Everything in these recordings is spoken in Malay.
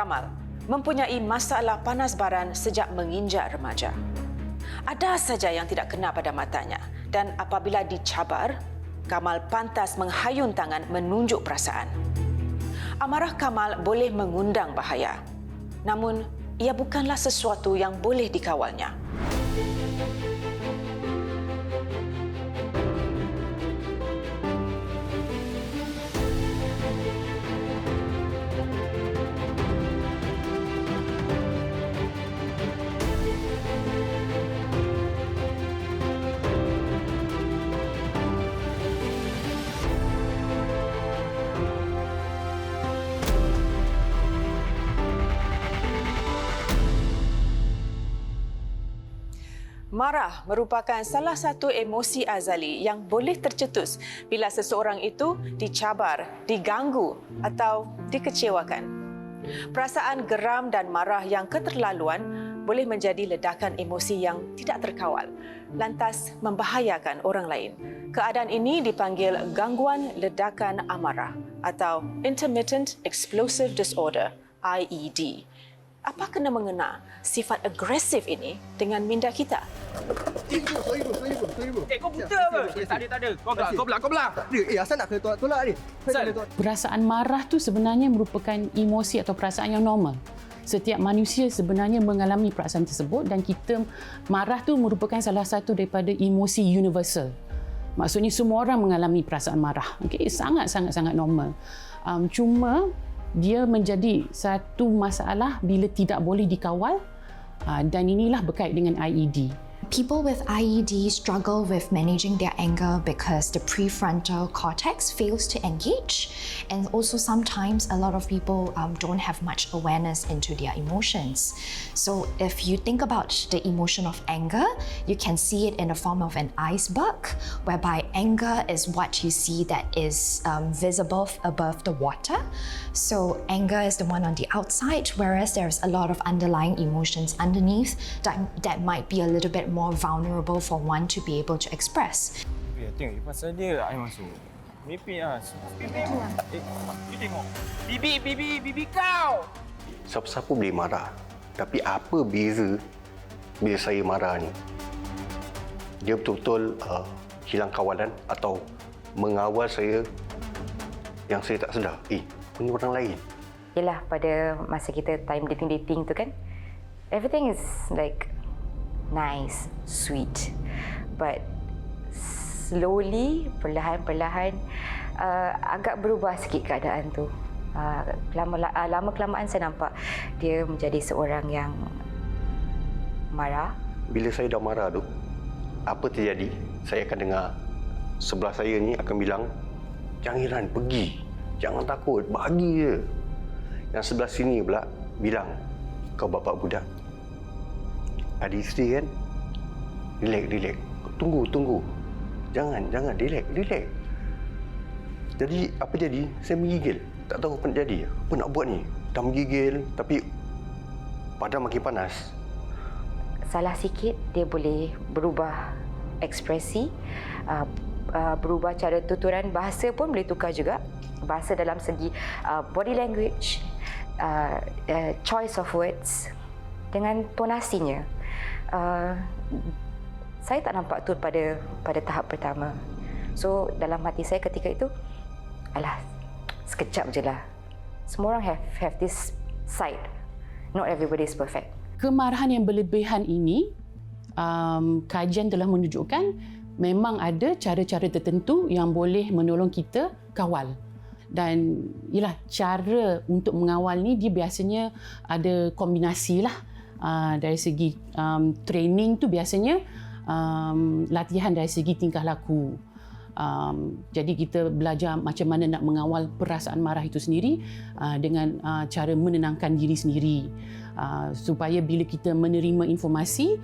Kamal mempunyai masalah panas baran sejak menginjak remaja. Ada saja yang tidak kena pada matanya dan apabila dicabar, Kamal pantas menghayun tangan menunjuk perasaan. Amarah Kamal boleh mengundang bahaya. Namun, ia bukanlah sesuatu yang boleh dikawalnya. Marah merupakan salah satu emosi azali yang boleh tercetus bila seseorang itu dicabar, diganggu atau dikecewakan. Perasaan geram dan marah yang keterlaluan boleh menjadi ledakan emosi yang tidak terkawal, lantas membahayakan orang lain. Keadaan ini dipanggil gangguan ledakan amarah atau Intermittent Explosive Disorder, IED. Apa kena mengena sifat agresif ini dengan minda kita? Eh, kau buta apa? Eh, tak ada, tak ada. Kau belah, kau belah, kau belah. Dia, eh, asal nak kena tolak, tolak ni? Perasaan marah tu sebenarnya merupakan emosi atau perasaan yang normal. Setiap manusia sebenarnya mengalami perasaan tersebut dan kita marah tu merupakan salah satu daripada emosi universal. Maksudnya semua orang mengalami perasaan marah. Okay, sangat sangat sangat normal. Um, cuma dia menjadi satu masalah bila tidak boleh dikawal uh, dan inilah berkait dengan IED. People with IED struggle with managing their anger because the prefrontal cortex fails to engage, and also sometimes a lot of people um, don't have much awareness into their emotions. So, if you think about the emotion of anger, you can see it in the form of an iceberg, whereby anger is what you see that is um, visible above the water. So, anger is the one on the outside, whereas there's a lot of underlying emotions underneath that, that might be a little bit more vulnerable for one to be able to express. Eh, tengok, pasal dia air masuk. Mimpi lah. Bibi, eh, you tengok. Bibi, bibi, bibi kau. Siapa-siapa boleh marah. Tapi apa beza bila saya marah ni? Dia betul-betul uh, hilang kawalan atau mengawal saya yang saya tak sedar. Eh, punya orang lain. Yelah pada masa kita time dating-dating tu kan Everything is like nice, sweet But slowly, perlahan-perlahan uh, Agak berubah sikit keadaan tu uh, lama, uh, lama kelamaan saya nampak Dia menjadi seorang yang marah Bila saya dah marah tu, apa terjadi? Saya akan dengar sebelah saya ni akan bilang, Jangan Iran, pergi. Jangan takut, bagi je. Yang sebelah sini pula bilang, kau bapak budak. Ada isteri kan? Relax, relax. Tunggu, tunggu. Jangan, jangan. Relax, relax. Jadi, apa jadi? Saya menggigil. Tak tahu apa nak jadi. Apa nak buat ni? Dah menggigil, tapi badan makin panas. salah sikit dia boleh berubah ekspresi uh, uh, berubah cara tuturan bahasa pun boleh tukar juga bahasa dalam segi uh, body language choice of words dengan tonasinya uh, saya tak nampak tu pada pada tahap pertama. So dalam hati saya ketika itu alah sekejap je lah. Semua orang have have this side. Not everybody is perfect. Kemarahan yang berlebihan ini um, kajian telah menunjukkan memang ada cara-cara tertentu yang boleh menolong kita kawal. Dan ialah cara untuk mengawal ni dia biasanya ada kombinasi lah uh, dari segi um, training tu biasanya um, latihan dari segi tingkah laku. Um, jadi kita belajar macam mana nak mengawal perasaan marah itu sendiri uh, dengan uh, cara menenangkan diri sendiri. Uh, supaya bila kita menerima informasi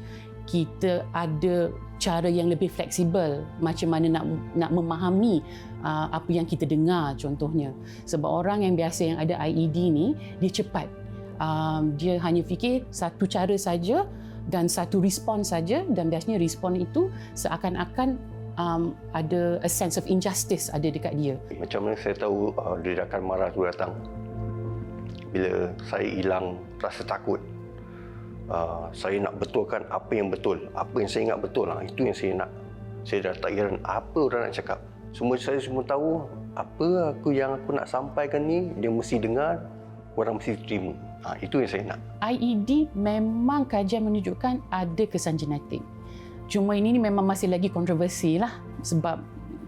kita ada cara yang lebih fleksibel macam mana nak nak memahami uh, apa yang kita dengar contohnya. Sebab orang yang biasa yang ada IED ni dia cepat um, dia hanya fikir satu cara saja dan satu respon saja dan biasanya respon itu seakan-akan um, ada a sense of injustice ada dekat dia. Macam mana saya tahu uh, ledakan marah tu datang? bila saya hilang rasa takut. Uh, saya nak betulkan apa yang betul. Apa yang saya ingat betul. Ha, itu yang saya nak. Saya dah tak kira apa orang nak cakap. Semua saya semua tahu apa aku yang aku nak sampaikan ni dia mesti dengar, orang mesti terima. Ha, itu yang saya nak. IED memang kajian menunjukkan ada kesan genetik. Cuma ini ni memang masih lagi kontroversi lah sebab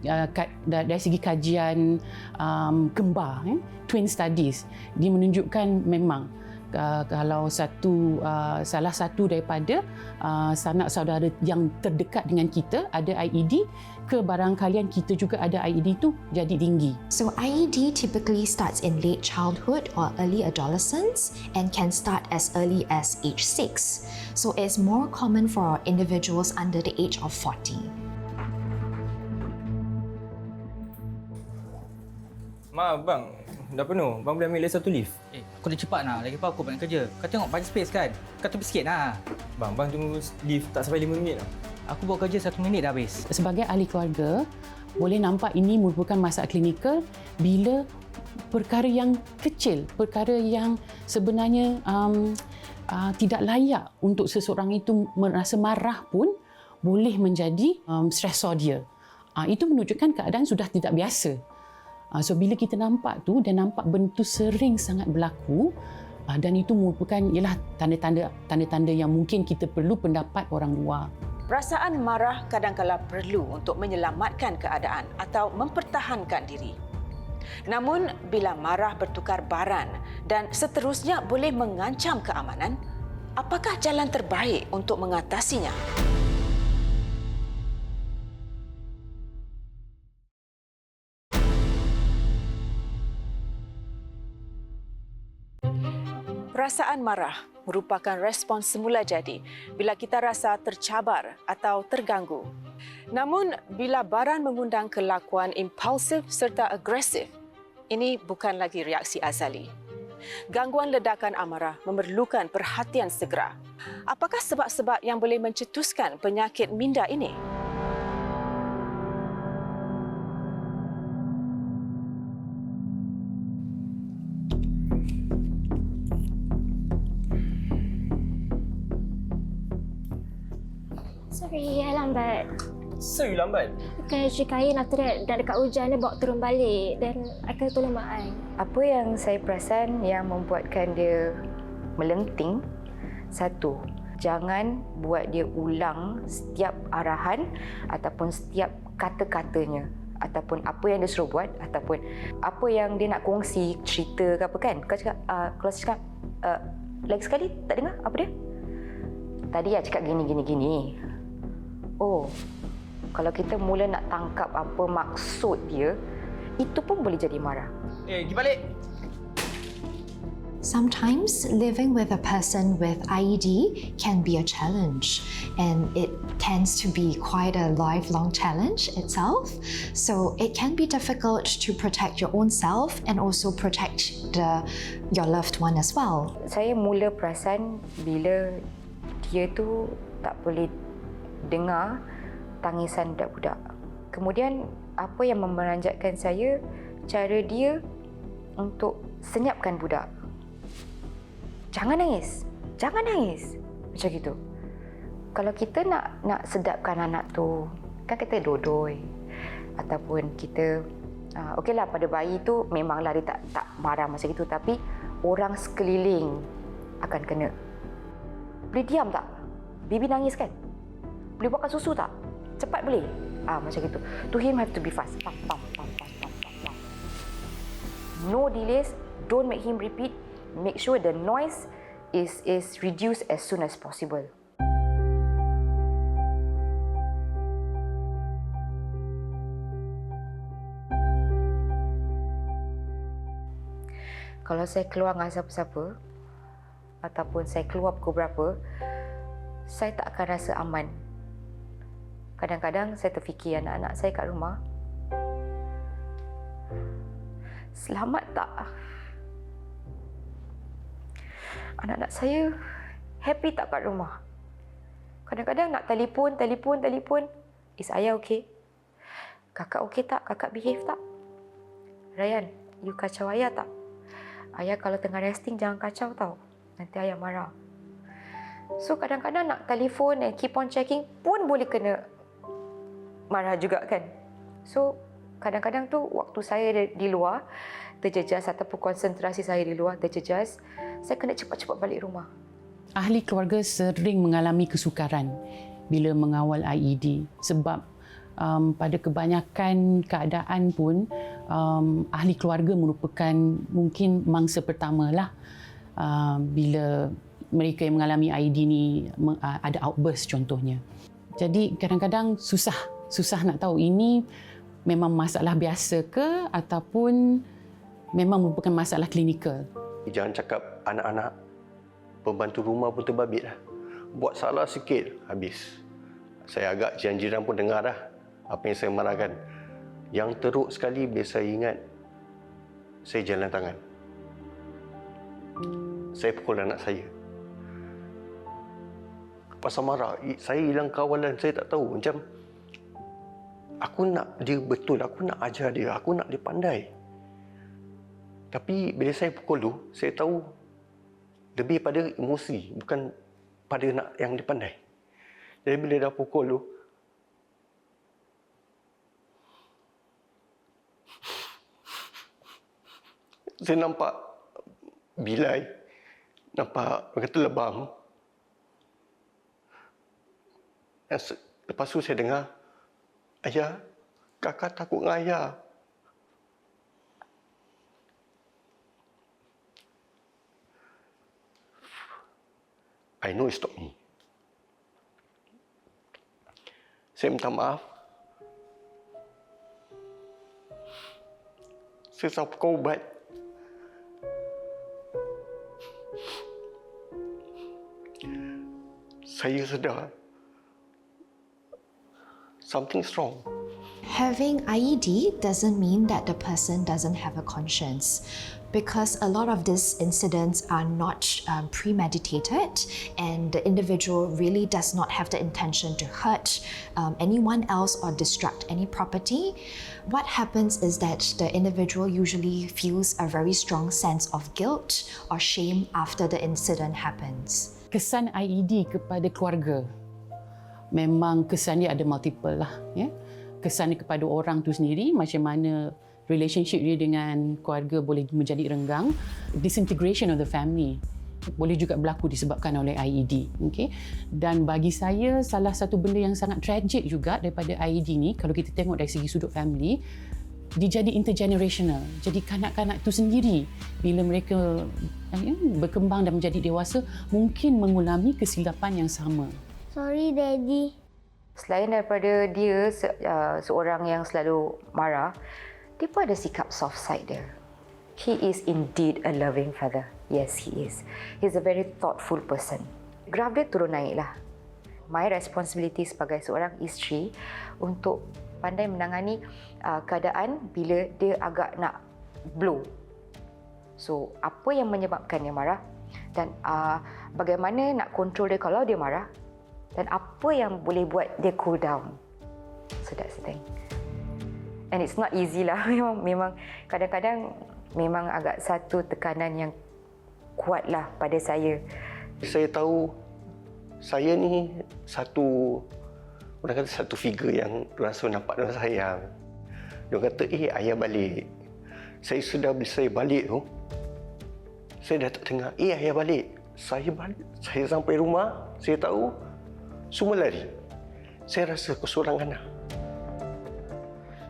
uh, dari segi kajian um, kembar, eh, twin studies, dia menunjukkan memang uh, kalau satu uh, salah satu daripada uh, sanak saudara yang terdekat dengan kita ada IED, ke barangkalian kita juga ada IED tu jadi tinggi. So IED typically starts in late childhood or early adolescence and can start as early as age 6. So it's more common for individuals under the age of 40. Ma, bang, dah penuh. Bang boleh ambil lagi satu lift. Eh, aku dah cepat nak. Lagi apa aku banyak kerja. Kau tengok banyak space kan? Kau tepi sikit lah. Bang, bang tunggu lift tak sampai 5 minit lah. Aku buat kerja satu minit dah habis. sebagai ahli keluarga boleh nampak ini merupakan masalah klinikal bila perkara yang kecil, perkara yang sebenarnya um, uh, tidak layak untuk seseorang itu merasa marah pun boleh menjadi um, stresor dia. Uh, itu menunjukkan keadaan sudah tidak biasa. Uh, so bila kita nampak tu dan nampak benda tu sering sangat berlaku uh, dan itu merupakan ialah tanda-tanda tanda-tanda yang mungkin kita perlu pendapat orang luar. Perasaan marah kadangkala perlu untuk menyelamatkan keadaan atau mempertahankan diri. Namun, bila marah bertukar baran dan seterusnya boleh mengancam keamanan, apakah jalan terbaik untuk mengatasinya? Perasaan marah merupakan respons semula jadi bila kita rasa tercabar atau terganggu. Namun, bila baran mengundang kelakuan impulsif serta agresif, ini bukan lagi reaksi azali. Gangguan ledakan amarah memerlukan perhatian segera. Apakah sebab-sebab yang boleh mencetuskan penyakit minda ini? I lambat. So, you lambat. Bukan cuci kain after that dah dekat hujan dia bawa turun balik. Dan kena tolong mak I. Apa yang saya perasan yang membuatkan dia melenting? Satu jangan buat dia ulang setiap arahan ataupun setiap kata-katanya. Ataupun apa yang dia suruh buat ataupun apa yang dia nak kongsi cerita ke apa kan? Kau cakap uh, kalau saya cakap uh, lagi sekali tak dengar? Apa dia? Tadi ya cakap gini gini gini oh kalau kita mula nak tangkap apa maksud dia itu pun boleh jadi marah Eh, pergi balik. Sometimes living with a person with IED can be a challenge and it tends to be quite a lifelong challenge itself. So it can be difficult to protect your own self and also protect the your loved one as well. saya mula perasan bila dia tu tak boleh dengar tangisan budak-budak. Kemudian apa yang memeranjatkan saya cara dia untuk senyapkan budak. Jangan nangis. Jangan nangis. Macam gitu. Kalau kita nak nak sedapkan anak tu, kan kita dodoi ataupun kita uh, okeylah pada bayi tu memanglah dia tak tak marah macam itu tapi orang sekeliling akan kena. Boleh diam tak? Bibi nangis kan? Boleh buatkan susu tak? Cepat boleh? Ah macam gitu. To him have to be fast. Pam pam pam pam pam pam. No delays. Don't make him repeat. Make sure the noise is is reduced as soon as possible. Kalau saya keluar dengan siapa-siapa ataupun saya keluar pukul berapa, saya tak akan rasa aman. Kadang-kadang saya terfikir anak-anak saya kat rumah. Selamat tak? Anak-anak saya happy tak kat rumah? Kadang-kadang nak telefon, telefon, telefon. Is ayah okey? Kakak okey tak? Kakak behave tak? Ryan, you kacau ayah tak? ayah kalau tengah resting jangan kacau tau. Nanti ayah marah. So kadang-kadang nak telefon and keep on checking pun boleh kena marah juga kan. So kadang-kadang tu waktu saya di- luar terjejas ataupun konsentrasi saya di luar terjejas, saya kena cepat-cepat balik rumah. Ahli keluarga sering mengalami kesukaran bila mengawal IED sebab um, pada kebanyakan keadaan pun um, ahli keluarga merupakan mungkin mangsa pertama lah uh, bila mereka yang mengalami IED ni uh, ada outburst contohnya. Jadi kadang-kadang susah, susah nak tahu ini memang masalah biasa ke ataupun memang merupakan masalah klinikal. Jangan cakap anak-anak, pembantu rumah pun terbabit lah. Buat salah sikit, habis. Saya agak jiran-jiran pun dengar dah apa yang saya marahkan. Yang teruk sekali bila saya ingat saya jalan tangan. Saya pukul anak saya. Pasal marah, saya hilang kawalan, saya tak tahu. Macam aku nak dia betul, aku nak ajar dia, aku nak dia pandai. Tapi bila saya pukul tu, saya tahu lebih pada emosi, bukan pada nak yang dia pandai. Jadi bila dah pukul tu, saya nampak bilai, nampak kata lebam. Lepas tu saya dengar, ayah, kakak takut dengan ayah. I know it's not me. Saya minta maaf. Saya salah pukul ubat. Saya sedar. Something's wrong. Having IED doesn't mean that the person doesn't have a conscience because a lot of these incidents are not um, premeditated and the individual really does not have the intention to hurt um, anyone else or destruct any property. What happens is that the individual usually feels a very strong sense of guilt or shame after the incident happens. kesan IED kepada keluarga memang kesan dia ada multiple lah ya kesan dia kepada orang tu sendiri macam mana relationship dia dengan keluarga boleh menjadi renggang disintegration of the family boleh juga berlaku disebabkan oleh IED okey dan bagi saya salah satu benda yang sangat tragic juga daripada IED ni kalau kita tengok dari segi sudut family dia jadi intergenerational. Jadi kanak-kanak tu sendiri bila mereka ya, berkembang dan menjadi dewasa mungkin mengulangi kesilapan yang sama. Sorry, Daddy. Selain daripada dia se, uh, seorang yang selalu marah, dia pun ada sikap soft side dia. He is indeed a loving father. Yes, he is. He's a very thoughtful person. Graf dia turun naik lah. My responsibility sebagai seorang isteri untuk pandai menangani uh, keadaan bila dia agak nak blow. So, apa yang menyebabkan dia marah dan uh, bagaimana nak kontrol dia kalau dia marah dan apa yang boleh buat dia cool down. So that's the thing. And it's not easy lah. Memang, memang kadang-kadang memang agak satu tekanan yang kuat lah pada saya. Saya tahu saya ni satu orang kata satu figure yang selalu nampak dan sayang. Dia kata, eh ayah balik. Saya sudah bila saya balik tu, saya dah tak dengar, eh ayah balik. Saya balik, saya sampai rumah, saya tahu semua lari. Saya rasa kesorangan lah.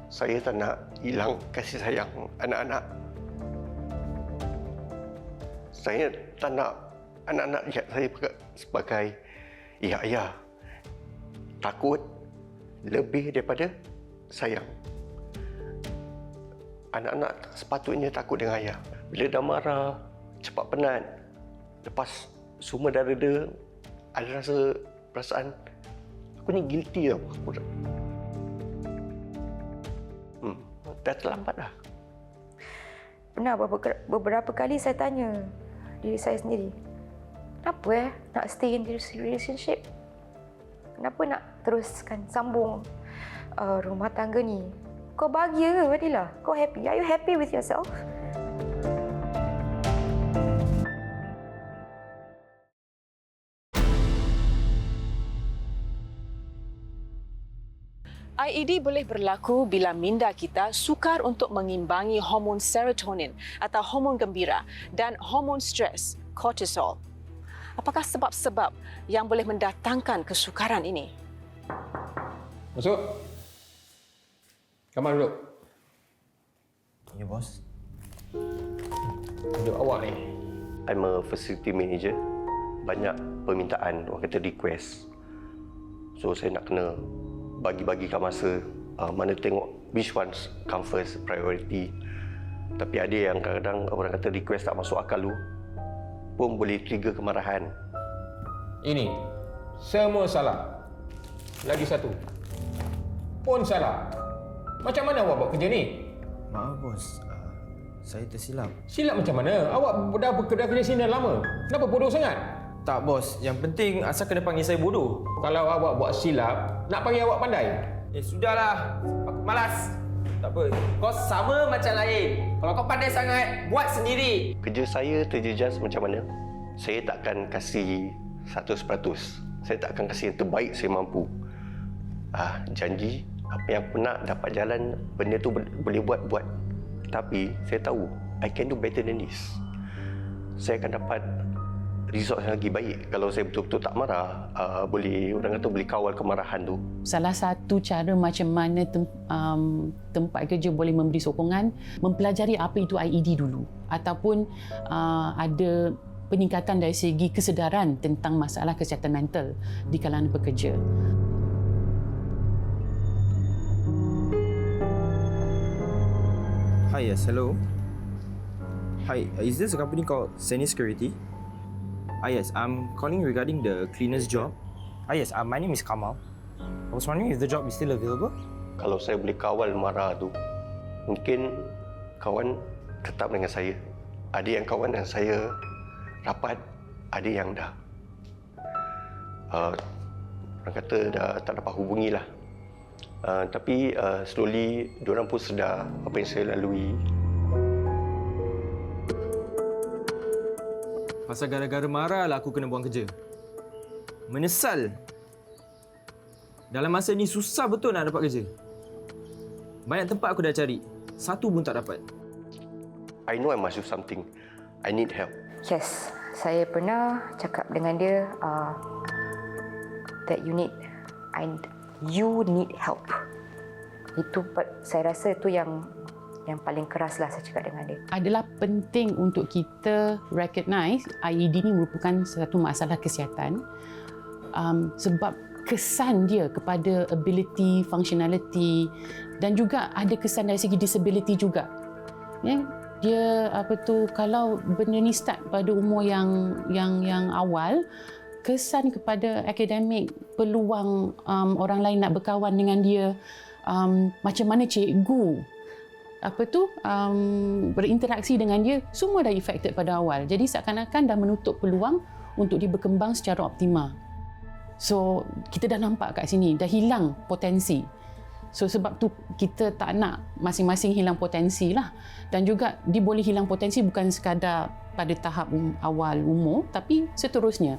Saya tak nak hilang kasih sayang anak-anak. Saya tak nak anak-anak lihat saya sebagai ya ayah. Takut lebih daripada sayang. Anak-anak sepatutnya takut dengan ayah. Bila dah marah, cepat penat. Lepas semua dah reda, ada rasa perasaan aku ni guilty tau. Aku dah, hmm, dah terlambat dah. Pernah beberapa, beberapa kali saya tanya diri saya sendiri, kenapa eh nak stay in this relationship? Kenapa nak teruskan sambung uh, rumah tangga ni? Kau bahagia ke Fadila? Kau happy? Are you happy with yourself? IED boleh berlaku bila minda kita sukar untuk mengimbangi hormon serotonin atau hormon gembira dan hormon stres, cortisol. Apakah sebab-sebab yang boleh mendatangkan kesukaran ini? Masuk. Kamar duduk. Ya, bos. Duduk awak ni. I'm a facility manager. Banyak permintaan, orang kata request. So saya nak kena bagi-bagikan masa uh, mana tengok which ones come first priority. Tapi ada yang kadang-kadang orang kata request tak masuk akal tu pun boleh trigger kemarahan. Ini. Semua salah. Lagi satu. Pun salah. Macam mana awak buat kerja ni? Maaf, bos. Uh, saya tersilap. Silap macam mana? Awak dah bekerja kerja sini dah lama. Kenapa bodoh sangat? Tak, bos. Yang penting asal kena panggil saya bodoh. Kalau awak buat silap, nak panggil awak pandai. Eh, sudahlah. Aku malas. Tak apa. Kau sama macam lain. Kalau kau pandai sangat, buat sendiri. Kerja saya terjejas macam mana? Saya takkan kasih 100%. Saya tak akan kasih yang terbaik saya mampu. Ah, janji apa yang aku nak dapat jalan benda tu bo- boleh buat buat. Tapi saya tahu I can do better than this. Saya akan dapat result yang lagi baik kalau saya betul-betul tak marah. Uh, boleh orang kata boleh kawal kemarahan tu. Salah satu cara macam mana tem, um, tempat kerja boleh memberi sokongan mempelajari apa itu IED dulu ataupun uh, ada peningkatan dari segi kesedaran tentang masalah kesihatan mental di kalangan pekerja. Hi, yes, hello. Hi, uh, is this a company called Seni Security? Ah, yes, I'm calling regarding the cleaner's job. Ah, yes, uh, my name is Kamal. I was wondering if the job is still available. Kalau saya boleh kawal marah tu, mungkin kawan tetap dengan saya. Ada yang kawan dengan saya rapat, ada yang dah. Uh, orang kata dah tak dapat hubungi lah. Uh, tapi uh, slowly, diorang pun sedar apa yang saya lalui. Pasal gara-gara marah lah aku kena buang kerja. Menyesal. Dalam masa ni susah betul nak dapat kerja. Banyak tempat aku dah cari. Satu pun tak dapat. I know I must do something. I need help. Yes, saya pernah cakap dengan dia uh, that you need and you need help. Itu saya rasa itu yang yang paling keras lah saya cakap dengan dia. adalah penting untuk kita recognize IED ni merupakan satu masalah kesihatan um, sebab kesan dia kepada ability, functionality dan juga ada kesan dari segi disability juga. Ya, dia apa tu kalau benda ni start pada umur yang yang yang awal kesan kepada akademik peluang um, orang lain nak berkawan dengan dia um, macam mana cikgu apa tu um, berinteraksi dengan dia semua dah affected pada awal. Jadi seakan-akan dah menutup peluang untuk dia berkembang secara optimal. So kita dah nampak kat sini dah hilang potensi. So sebab tu kita tak nak masing-masing hilang potensi lah. Dan juga dia boleh hilang potensi bukan sekadar pada tahap um, awal umur tapi seterusnya.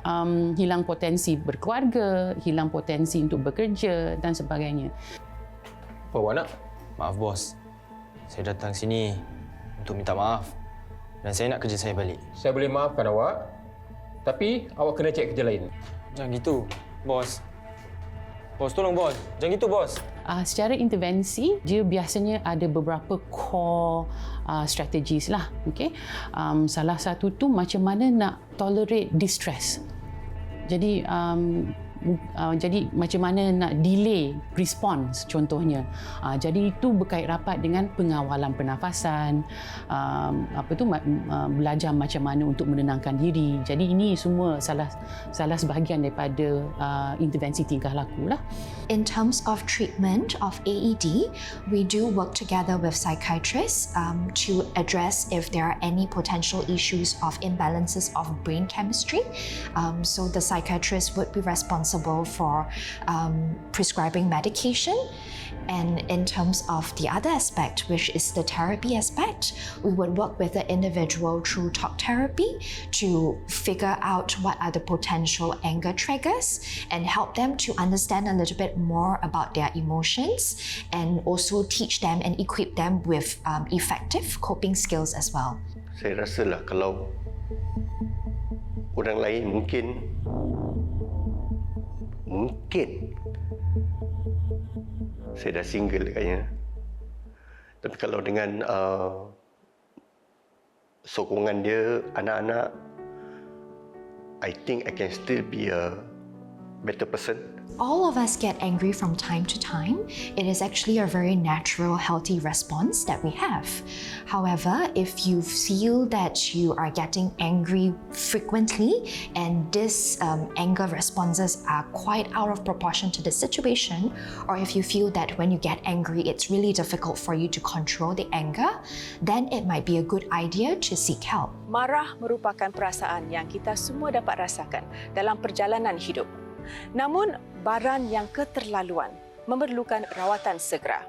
Um, hilang potensi berkeluarga hilang potensi untuk bekerja dan sebagainya. Apa awak nak? Maaf bos. Saya datang sini untuk minta maaf. Dan saya nak kerja saya balik. Saya boleh maafkan awak. Tapi awak kena cek kerja lain. Jangan gitu, bos. Bos, tolong bos. Jangan gitu, bos. Uh, secara intervensi, dia biasanya ada beberapa core uh, strategies lah. Okay? Um, salah satu tu macam mana nak tolerate distress. Jadi um, uh, jadi macam mana nak delay response contohnya. Uh, jadi itu berkait rapat dengan pengawalan pernafasan, um, apa tu uh, belajar macam mana untuk menenangkan diri. Jadi ini semua salah salah sebahagian daripada uh, intervensi tingkah laku lah. In terms of treatment of AED, we do work together with psychiatrists um, to address if there are any potential issues of imbalances of brain chemistry. Um, so the psychiatrist would be responsible responsible for um, prescribing medication. And in terms of the other aspect, which is the therapy aspect, we would work with the individual through talk therapy to figure out what are the potential anger triggers and help them to understand a little bit more about their emotions and also teach them and equip them with um, effective coping skills as well. Saya rasalah kalau orang lain mungkin mungkin saya dah single kayaknya. Tapi kalau dengan uh, sokongan dia anak-anak I think I can still be a better person. All of us get angry from time to time. It is actually a very natural, healthy response that we have. However, if you feel that you are getting angry frequently and these um, anger responses are quite out of proportion to the situation, or if you feel that when you get angry it's really difficult for you to control the anger, then it might be a good idea to seek help. Marah merupakan perasaan yang kita semua dapat rasakan dalam perjalanan hidup. Namun, baran yang keterlaluan memerlukan rawatan segera.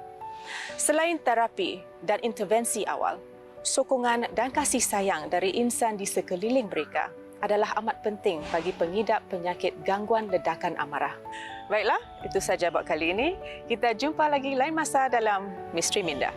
Selain terapi dan intervensi awal, sokongan dan kasih sayang dari insan di sekeliling mereka adalah amat penting bagi pengidap penyakit gangguan ledakan amarah. Baiklah, itu saja buat kali ini. Kita jumpa lagi lain masa dalam Misteri Minda.